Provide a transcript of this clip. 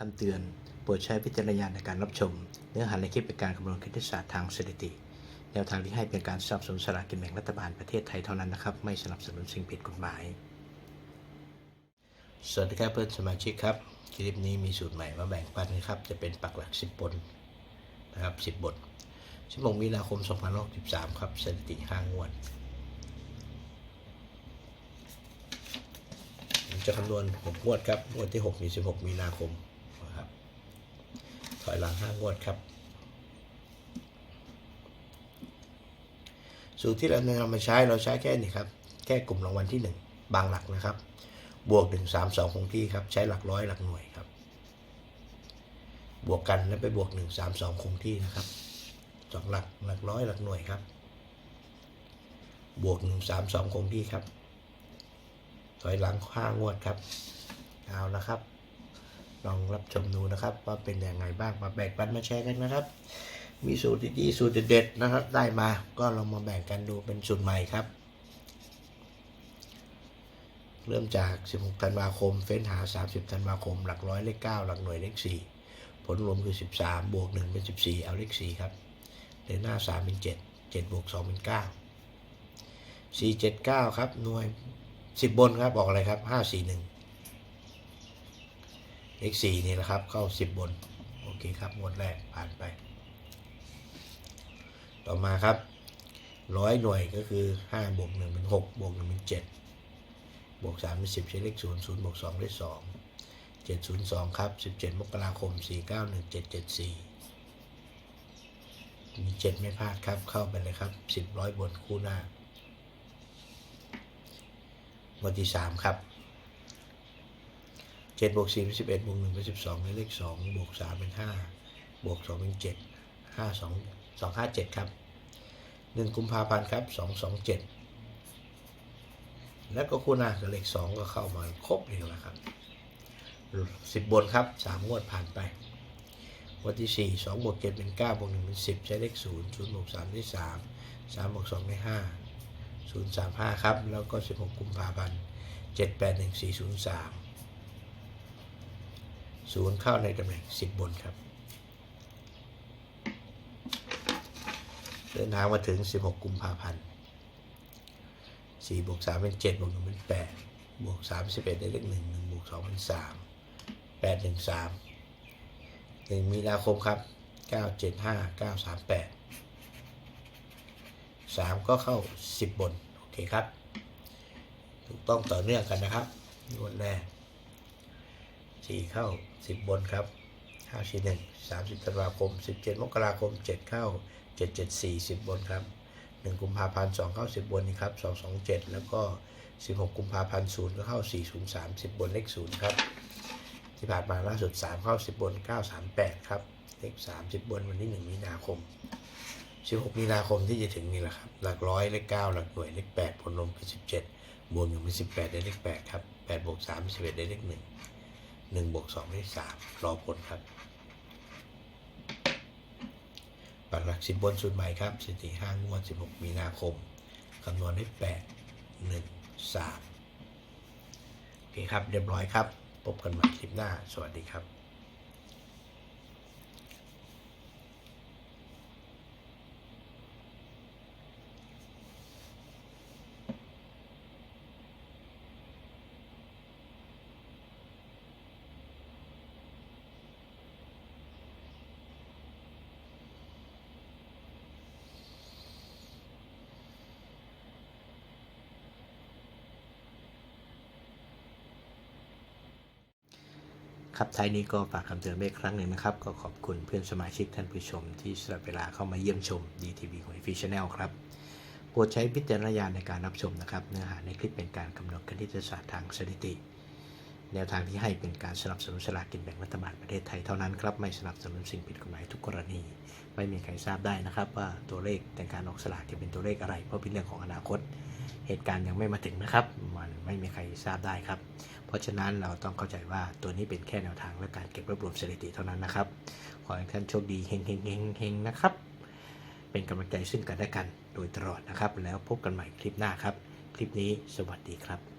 คำเตือน โปรดใช้วิจารณญาณในการรับชม เนื้อหาในคลิปเป็นการคำนวณคณิตศาสตร์ทางสถิติ แนวทางที่ให้เป็นการสนับสนุนสลากกินแบ่งรัฐบาลประเทศไทยเท่านั้นนะครับ ไม่สนับสนุนสิ่งผิดกฎหมาย สวัสดีครับเพื่อนสมาชิกครับคลิปนี้มีสูตรใหม่มาแบ่งปันนะครับ จะเป็นปักหลัก 10 บนนะครับ 10 บท16มีนาคม2563ครับสถิติ5งวดจะคำนวณ6งวดครับงวดที่ 6 มี 16 มีนาคม ถอยหลัง5งวดครับสูตรที่เรานำมาใช้เราใช้แค่นี้ครับ แค่กลุ่มรางวัลที่ 1 บางหลักนะครับ บวก 1 3 2 คงที่ครับ ใช้หลักร้อยหลักหน่วยครับ บวกกันแล้วไปบวก 1 3 2 คงที่นะครับสองหลักหลักร้อยหลักหน่วยครับ บวก 1 3 2 คงที่ครับถอยหลังห้างวดครับ เอาละครับ ลองรับชมดูนะครับ ว่าเป็นยังไงบ้างมาแบ่งปันมาแชร์กันนะครับ มีสูตรดีๆสูตรเด็ดๆนะครับ ได้มาก็ลองมาแบ่งกันดูเป็นสูตรใหม่ครับ เริ่มจาก 16 ธันวาคม เฟ้นหา 30 ธันวาคม หลักร้อยเลข 9 หลักหน่วยเลข 4 ผลรวมคือ 13 บวก 1 เป็น 14 เอาเลข 4 ครับเดินหน้า 3 เป็น 7 7บวก2 เป็น 9 4 7 9 ครับหน่วย 10 บนครับบอกอะไรครับ 5 4 1 เลข4นี่แหละครับ เข้า10บน โอเคครับงวดแรกผ่านไป ต่อมาครับร้อยหน่วยก็คือ5บวก1เป็น6บวก1เป็น7บวก3เป็น10ใช้เลข0 0บวก2ได้2 702ครับ17มกราคม4 9 1 7 7 4มี7ไม่พลาดครับเข้าไปเลยครับ10ร้อยบนคู่หน้าวันที่3ครับ 7บวก4เป็น11บเอ็ดบวก1เป็น12ได้เลข2บวก3เป็น5บวก2เป็น7 5 2 2 5 7ครับ1กุมภาพันธ์ครับ2 2 7แล้วก็คู่หน้ากับเลขสองก็เข้ามาครบเลยแล้วครับสิบบนครับสามงวดผ่านไปวันที่สี่สองบวกเจ็ดเป็นเก้าบวกหนึ่งเป็นสิบใช้เลขศูนย์ศูนย์บวกสามได้สามสามบวกสองได้ห้าศูนย์สามห้าครับ แล้วก็สิบหกกุมภาพันธ์เจ็ดแปดหนึ่งสี่ศูนย์สาม ศูนย์เข้าในตำแหน่งสิบบนครับ เดินทางมาถึงสิบหกกุมภาพันธ์สี่บวกสามเป็นเจ็ดบวกหนึ่งเป็นแปดบวกสามสิบเอ็ดได้เลขหนึ่งหนึ่งบวกสองเป็นสามแปดหนึ่งสามหนึ่งมีนาคมครับเก้าเจ็ดห้าเก้าสามแปดสามก็เข้าสิบบน โอเคครับ ถูกต้องต่อเนื่องกันนะครับงวดแรก สี่เข้าสิบบนครับห้าสี่หนึ่งสามสิบธันวาคมสิบเจ็ดมกราคมเจ็ดเข้าเจ็ดเจ็ดสี่สิบบนครับหนึ่งกุมภาพันธ์สองเข้าสิบบนนี่ครับสองสองเจ็ดแล้วก็สิบหกกุมภาพันธ์ศูนย์ก็เข้าสี่ศูนย์สามสิบบนเลขศูนย์ครับ ที่ผ่านมาล่าสุดสามเข้าสิบบนเก้าสามแปดครับเลขสามสิบบนวันที่หนึ่งมีนาคมสิบหกมีนาคมที่จะถึงนี่แหละครับ หลักร้อยเลขเก้าหลักหน่วยเลขแปดผลรวมคือสิบเจ็ดบวกหนึ่งเป็นสิบแปดได้เลขแปดครับแปดบวกสามสิบเอ็ดได้เลขหนึ่ง หนึ่งบวกสองได้สามรอผลครับปักหลักสิบบนสุดใหม่ครับสถิติห้างวดสิบหกมีนาคมคำนวณได้แปดหนึ่งสามโอเคครับ เรียบร้อยครับ พบกันใหม่คลิปหน้า สวัสดีครับ ครับท้ายนี้ก็ฝากคำเตือนไว้อีกครั้งหนึ่งนะครับ ก็ขอบคุณเพื่อนสมาชิกท่านผู้ชม ที่สละเวลาเข้ามาเยี่ยมชม DTV ของ f ีชแนลครับโปรดใช้พิจารณญาณในการรับชมนะครับ เนื้อหาในคลิปเป็นการกำหนดคณิตศาสตร์ทางสถิติ แนวทางที่ให้เป็นการสนับสนุนสลากกินแบ่งรัฐบาลประเทศไทยเท่านั้นครับไม่สนับสนุนสิ่งผิดกฎหมายทุกกรณี ไม่มีใครทราบได้นะครับ ว่าตัวเลขในการออกสลากจะเป็นตัวเลขอะไร เพราะเป็นเรื่องของอนาคต เหตุการณ์ยังไม่มาถึงนะครับ มันไม่มีใครทราบได้ครับ เพราะฉะนั้นเราต้องเข้าใจว่าตัวนี้เป็นแค่แนวทางและการเก็บรวบรวมสถิติเท่านั้นนะครับ ขอให้ท่านโชคดีเฮงเฮงเฮงเฮงนะครับ เป็นกำลังใจซึ่งกันและกันโดยตลอดนะครับ แล้วพบกันใหม่คลิปหน้าครับ คลิปนี้สวัสดีครับ